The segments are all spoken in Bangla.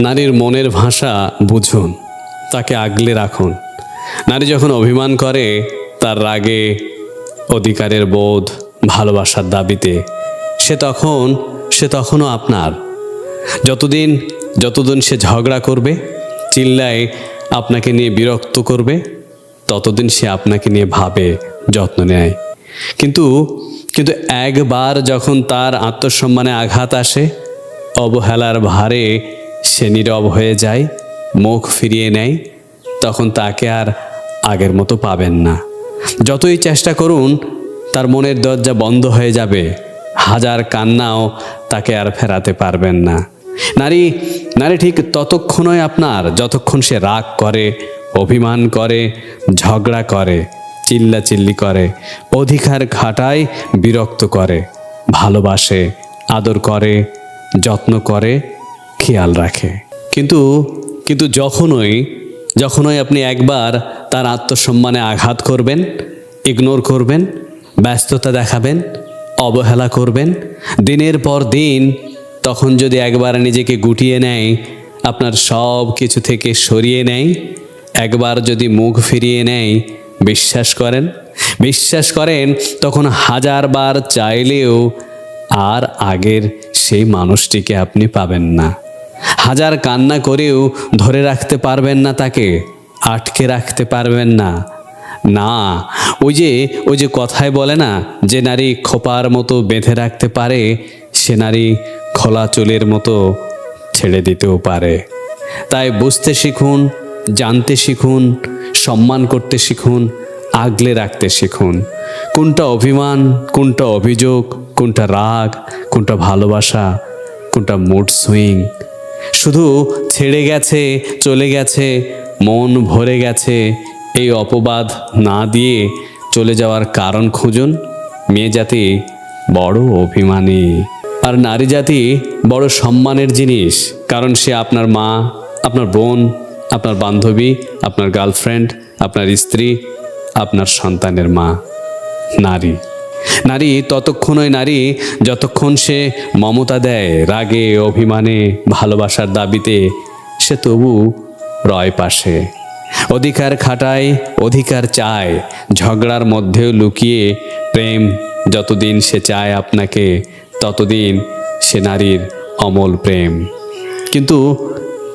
নারীর মনের ভাষা বুঝুন, তাকে আগলে রাখুন। নারী যখন অভিমান করে, তার রাগে, অধিকারের বোধ, ভালোবাসার দাবিতে, সে তখন, সে তখনও আপনার। যতদিন যতদিন সে ঝগড়া করবে, চিল্লায় আপনাকে নিয়ে বিরক্ত করবে, ততদিন সে আপনাকে নিয়ে ভাবে, যত্ন নেয়। কিন্তু কিন্তু একবার যখন তার আত্মসম্মানে আঘাত আসে, অবহেলার ভারে সে নীরব হয়ে যায়, মুখ ফিরিয়ে নেয়, তখন তাকে আর আগের মতো পাবেন না। যতই চেষ্টা করুন, তার মনের দরজা বন্ধ হয়ে যাবে। হাজার কান্নাও তাকে আর ফেরাতে পারবেন না। নারী নারী ঠিক ততক্ষণই আপনার, যতক্ষণ সে রাগ করে, অভিমান করে, ঝগড়া করে, চিল্লাচিল্লি করে, অধিকার খাটায়, বিরক্ত করে, ভালোবাসে, আদর করে, যত্ন করে খেয়াল রাখে। কিন্তু কিন্তু যখনই যখনই আপনি একবার তার আত্মসম্মানে আঘাত করবেন ইগনোর করবেন, ব্যস্ততা দেখাবেন, অবহেলা করবেন, দিনের পর দিন তখন যদি একবার নিজেকে গুটিয়ে নেয়, আপনার সব কিছু থেকে সরিয়ে নেয়, একবার যদি মুখ ফিরিয়ে নেয়, বিশ্বাস করেন বিশ্বাস করেন তখন হাজারবার চাইলেও আর আগের সেই মানুষটিকে আপনি পাবেন না। হাজার কান্না করেও ধরে রাখতে পারবেন না তাকে, আটকে রাখতে পারবেন না। না, ওই যে ওই যে কথায় বলে না, যে নারী খোপার মতো বেঁধে রাখতে পারে, সে নারী খোলা চুলের মতো ছেড়ে দিতেও পারে। তাই বুঝতে শিখুন, জানতে শিখুন, সম্মান করতে শিখুন, আগলে রাখতে শিখুন। কোনটা অভিমান, কোনটা অভিযোগ, কোনটা রাগ, কোনটা ভালোবাসা, কোনটা মুড সুইং শুধু ছেড়ে গেছে, চলে গেছে, মন ভরে গেছে, এই অপবাদ না দিয়ে চলে যাওয়ার কারণ খুঁজুন। মেয়ে জাতি বড় অভিমানী। আর নারী জাতি বড় সম্মানের জিনিস, কারণ সে আপনার মা, আপনার বোন, আপনার বান্ধবী, আপনার গার্লফ্রেন্ড, আপনার স্ত্রী, আপনার সন্তানের মা, নারী। নারী ততক্ষণই নারী, যতক্ষণ সে মমতা দেয় রাগে, অভিমানে, ভালোবাসার দাবিতে, সে তবু রয় পাশে। অধিকার খাটায়, অধিকার চায়, ঝগড়ার মধ্যেও লুকিয়ে প্রেম যতদিন সে চায় আপনাকে, ততদিন সে নারীর অমল প্রেম। কিন্তু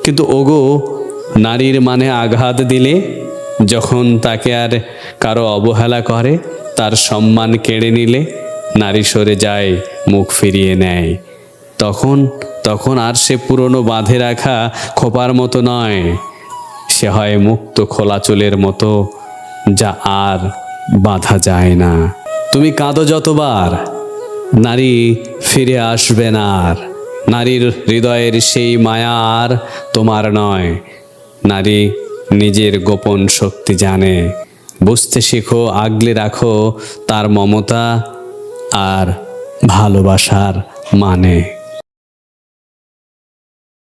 কিন্তু ওগো, নারীর মানে আঘাত দিলে যখন তাকে আর কারও অবহেলা করে, তার সম্মান কেড়ে নিলে নারী সরে যায়, মুখ ফিরিয়ে নেয়। তখন তখন আর সে পুরনো বাঁধে রাখা খোপার মতো নয়। সে হয় মুক্ত খোলা চুলের মতো, যা আর বাঁধা যায় না। তুমি কাঁদো যতবার, নারী ফিরে আসবে না আর। নারীর হৃদয়ের সেই মায়া আর তোমার নয়। নারী নিজের গোপন শক্তি জানে। বুঝতে শেখো আগলে রাখো তার মমতা আর ভালোবাসার মানে।